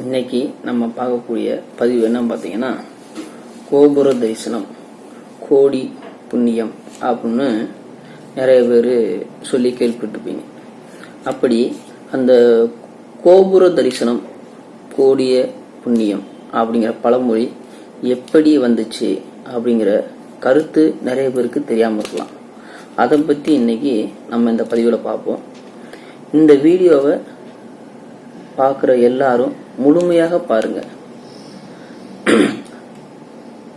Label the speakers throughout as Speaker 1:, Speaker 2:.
Speaker 1: இன்னைக்கு நம்ம பார்க்கக்கூடிய பதிவு என்னன்னு பார்த்தீங்கன்னா கோபுர தரிசனம் கோடி புண்ணியம் அப்படின்னு நிறைய பேர் சொல்லி கேள்விப்பட்டிருப்பீங்க. அப்படி அந்த கோபுர தரிசனம் கோடிய புண்ணியம் அப்படிங்கிற பழமொழி எப்படி வந்துச்சு அப்படிங்கிற கருத்து நிறைய பேருக்கு தெரியாமல் இருக்கலாம். அதை பற்றி இன்னைக்கு நம்ம இந்த பதிவில் பார்ப்போம். இந்த வீடியோவை பார்க்குற எல்லாரும் முழுமையாக பாருங்க.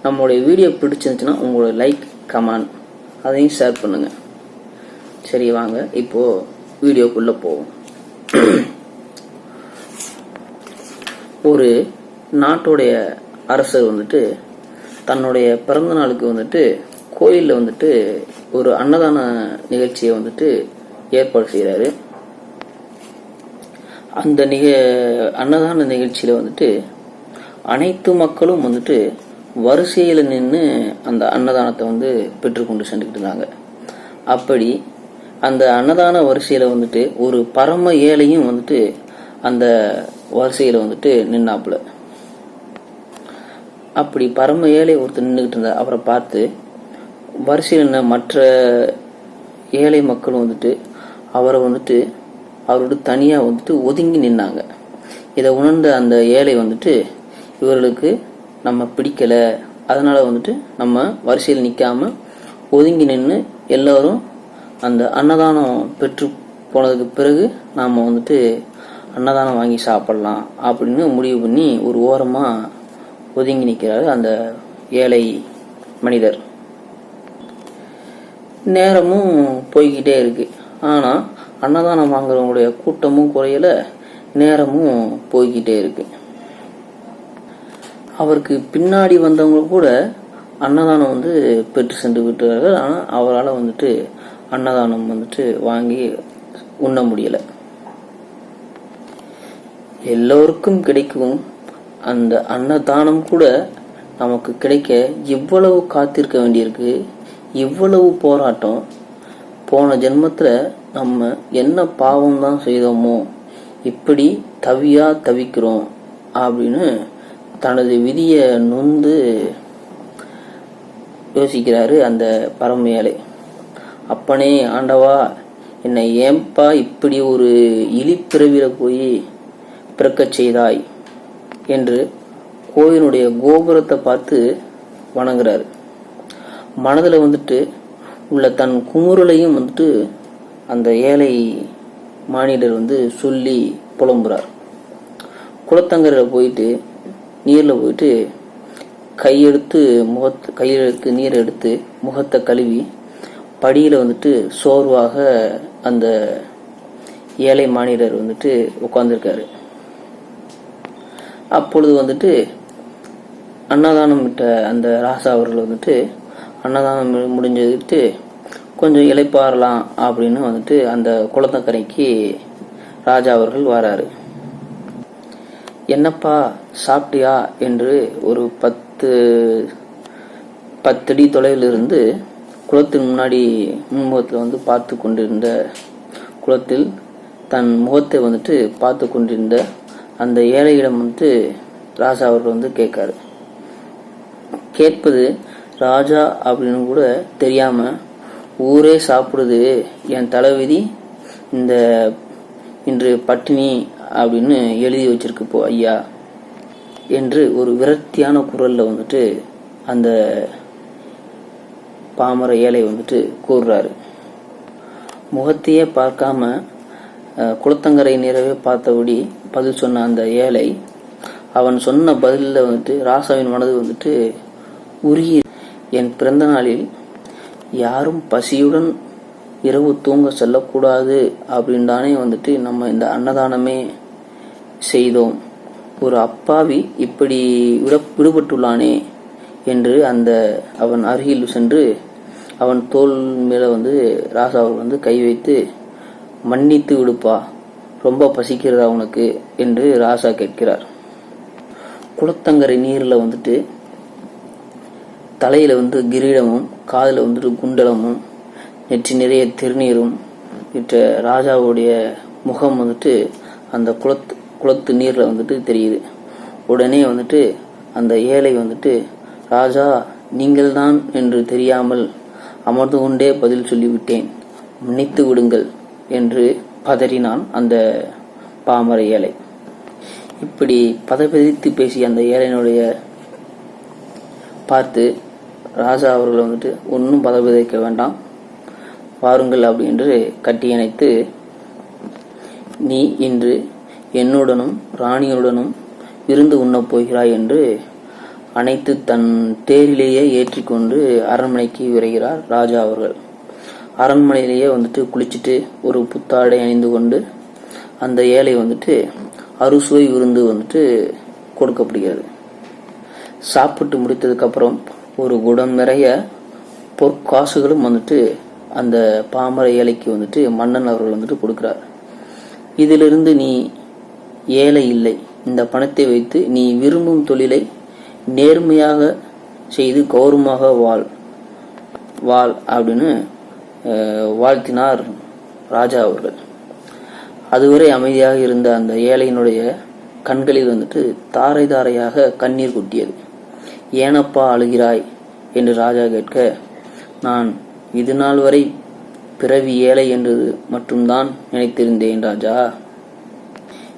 Speaker 1: நம்மளுடைய வீடியோ பிடிச்சிருந்துச்சுன்னா உங்களோட லைக் கமெண்ட் அதையும் ஷேர் பண்ணுங்க. சரி வாங்க. இப்போ வீடியோக்குள்ள போவோம். ஒரு நாட்டுடைய அரசர் வந்துட்டு தன்னுடைய பிறந்த நாளுக்கு வந்துட்டு கோயிலில் வந்துட்டு ஒரு அன்னதான நிகழ்ச்சியை வந்துட்டு ஏற்பாடு செய்கிறாரு அந்த நிக அன்னதான நிகழ்ச்சியில் வந்துட்டு அனைத்து மக்களும் வந்துட்டு வரிசையில் நின்று அந்த அன்னதானத்தை வந்து பெற்றுக்கொண்டு சென்றுக்கிட்டு இருந்தாங்க. அப்படி அந்த அன்னதான வரிசையில் வந்துட்டு ஒரு பரம ஏழையும் வந்துட்டு அந்த வரிசையில் வந்துட்டு நின்னாப்புல. அப்படி பரம ஏழை ஒருத்தர் நின்றுக்கிட்டு இருந்தார். அவரை பார்த்து வரிசையில் நின்ன மற்ற ஏழை மக்கள் வந்துட்டு அவரை வந்துட்டு அவரோட தனியாக வந்துட்டு ஒதுங்கி நின்னாங்க. இதை உணர்ந்த அந்த ஏழை வந்துட்டு இவர்களுக்கு நம்ம பிடிக்கலை. அதனால் வந்துட்டு நம்ம வரிசையில் நிற்காம ஒதுங்கி நின்று எல்லோரும் அந்த அன்னதானம் பெற்று போனதுக்கு பிறகு நாம் வந்துட்டு அன்னதானம் வாங்கி சாப்பிட்லாம் அப்படின்னு முடிவு பண்ணி ஒரு ஓரமாக ஒதுங்கி நிற்கிறாரு அந்த ஏழை மனிதர். நேரமும் போய்கிட்டே இருக்குது ஆனால் அன்னதானம் வாங்குறவங்களுடைய கூட்டமும் குறையல நேரமும் போய்கிட்டே இருக்கு. அவருக்கு பின்னாடி வந்தவங்க கூட அன்னதானம் வந்து பெற்று சென்று விட்டார்கள். ஆனால் அவரால் வந்துட்டு அன்னதானம் வந்துட்டு வாங்கி உண்ண முடியலை. எல்லோருக்கும் கிடைக்கும் அந்த அன்னதானம் கூட நமக்கு கிடைக்க இவ்வளவு காத்திருக்க வேண்டியிருக்கு. இவ்வளவு போராட்டம். போன ஜென்மத்தில் நம்ம என்ன பாவம் தான் செய்தோமோ இப்படி தவியா தவிக்கிறோம் அப்படின்னு தனது விதியை நொந்து யோசிக்கிறாரு அந்த பரம ஏழை அப்பனே ஆண்டவா என்னை ஏன்பா இப்படி ஒரு இழிப்பிறவில போய் பிறக்கச் செய்தாய் என்று கோயிலுடைய கோபுரத்தை பார்த்து வணங்குறாரு. மனதில் வந்துட்டு உள்ள தன் குமுறலையும் வந்துட்டு அந்த ஏழை மானிடர் வந்து சொல்லி புலம்புறார். குளத்தங்கரையில் போயிட்டு நீரில் போயிட்டு கையெடுத்து முகத்து கையெழுத்து நீர் எடுத்து முகத்தை கழுவி படியில் வந்துட்டு சோர்வாக அந்த ஏழை மானிடர் வந்துட்டு உட்காந்துருக்காரு அப்பொழுது வந்துட்டு அன்னதானம் விட்ட அந்த ராசா அவர்கள் வந்துட்டு அன்னதானம் முடிஞ்சதுட்டு கொஞ்சம் இளைப்பாறலாம் அப்படின்னு வந்துட்டு அந்த குளத்தக்கரைக்கு ராஜா அவர்கள் வராரு. என்னப்பா சாப்பிட்டியா? என்று ஒரு பத்து பத்தடி தொலைவிலிருந்து குளத்தின் முன்னாடி முன்முகத்தில் வந்து பார்த்து கொண்டிருந்த குளத்தில் தன் முகத்தை வந்துட்டு பார்த்து கொண்டிருந்த அந்த ஏழையிடம் வந்து ராஜா அவர்கள் வந்து கேட்காரு. கேட்பது ராஜா அப்படின்னு கூட தெரியாமல் ஊரே சாப்பிடுது என் தலைவிதி இந்த இன்று பட்டினி அப்படின்னு எழுதி வச்சிருக்கு போ ஐயா என்று ஒரு விரக்தியான குரலில் வந்துட்டு அந்த பாமர ஏழை வந்துட்டு கூறுறாரு. முகத்தையே பார்க்காம குளத்தங்கரை நிறவே பார்த்தபடி பதில் சொன்ன அந்த ஏழை அவன் சொன்ன பதிலில் வந்துட்டு ராசாவின் மனது வந்துட்டு உருகி என் பிறந்த நாளில் யாரும் பசியுடன் இரவு தூங்க செல்லக்கூடாது அப்படின்னு தானே வந்துட்டு நம்ம இந்த அன்னதானமே செய்தோம். ஒரு அப்பாவி இப்படி விட விடுபட்டுள்ளானே என்று அந்த அவன் அருகில் சென்று அவன் தோல் மேல வந்து ராசா அவர் வந்து கை வைத்து மன்னித்து விடுப்பா ரொம்ப பசிக்கிறதா உனக்கு? என்று ராசா கேட்கிறார். குளத்தங்கரை நீரில் வந்துட்டு தலையில் வந்து கிரீடமும் காதில் வந்துட்டு குண்டலமும் நெற்றி நிறைய திருநீரும் இட்ட ராஜாவுடைய முகம் வந்துட்டு அந்த குளத்து குளத்து நீரில் வந்துட்டு தெரியுது. உடனே வந்துட்டு அந்த ஏழை வந்துட்டு ராஜா நீங்கள்தான் என்று தெரியாமல் அமர்ந்து கொண்டே பதில் சொல்லிவிட்டேன். மன்னித்து விடுங்கள் என்று பதறினான் அந்த பாமர ஏழை. இப்படி பதபதித்து பேசிய அந்த ஏழையினுடைய பார்த்து ராஜா அவர்கள் வந்துட்டு ஒன்றும் பதபதிக்க வேண்டாம். வாருங்கள் அப்படின்று கட்டியணைத்து நீ இன்று என்னுடனும் ராணியுடனும் விருந்து உண்ணப் போகிறாய் என்று அனைத்து தன் தேரிலேயே ஏற்றிக்கொண்டு அரண்மனைக்கு விரைகிறார் ராஜா அவர்கள். அரண்மனையிலேயே வந்துட்டு குளிச்சுட்டு ஒரு புத்தாடை அணிந்து கொண்டு அந்த ஏழை வந்துட்டு அறுசுவை விருந்து வந்துட்டு கொடுக்கப்படுகிறது. சாப்பிட்டு முடித்ததுக்கப்புறம் ஒரு குடம் நிறைய பொற்காசுகளும் வந்துட்டு அந்த பாமர ஏழைக்கு வந்துட்டு மன்னன் அவர்கள் வந்துட்டு கொடுக்கிறார். இதிலிருந்து நீ ஏழை இல்லை. இந்த பணத்தை வைத்து நீ விரும்பும் தொழிலை நேர்மையாக செய்து கௌரவமாக வாழ் வாழ் அப்படின்னு வாழ்த்தினார் ராஜா அவர்கள். அதுவரை அமைதியாக இருந்த அந்த ஏழையினுடைய கண்களில் வந்துட்டு தாரை தாரையாக கண்ணீர் கொட்டியது. ஏனப்பா அழுகிறாய் என்று ராஜா கேட்க நான் இது நாள் வரை பிறவி ஏழை என்று மட்டும்தான் நினைத்திருந்தேன் ராஜா.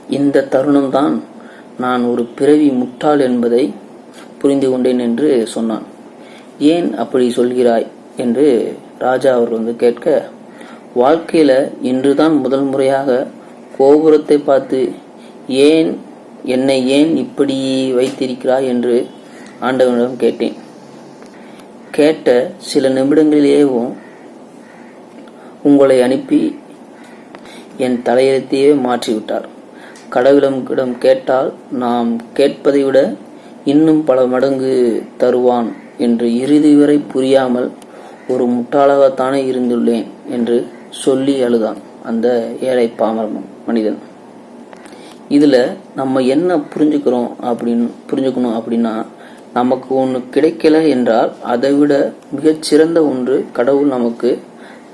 Speaker 1: இந்த தருணம்தான் நான் ஒரு பிறவி முட்டாள் என்பதை புரிந்து கொண்டேன் என்று சொன்னான். ஏன் அப்படி சொல்கிறாய்? என்று ராஜா அவர் வந்து கேட்க வாழ்க்கையில இன்றுதான் முதல் முறையாக கோபுரத்தை பார்த்து ஏன் என்னை ஏன் இப்படி வைத்திருக்கிறாய் என்று ஆண்டவனிடம் கேட்டேன். கேட்ட சில நிமிடங்களிலேயும் உங்களை அனுப்பி என் தலையெழுத்தையே மாற்றிவிட்டார். கடவுளிடம் கேட்டால் நாம் கேட்பதை விட இன்னும் பல மடங்கு தருவான் என்று இறுதி வரை புரியாமல் ஒரு முட்டாளாகத்தானே இருந்துள்ளேன் என்று சொல்லி அழுதான் அந்த ஏழை பாமர மனிதன். இதுல நம்ம என்ன புரிஞ்சுக்கிறோம் அப்படின்னு புரிஞ்சுக்கணும் அப்படின்னா நமக்கு ஒன்று கிடைக்கல என்றால் அதைவிட மிகச்சிறந்த ஒன்று கடவுள் நமக்கு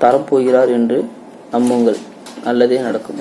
Speaker 1: தரப்போகிறார் என்று நம்புங்கள். நல்லதே நடக்கும்.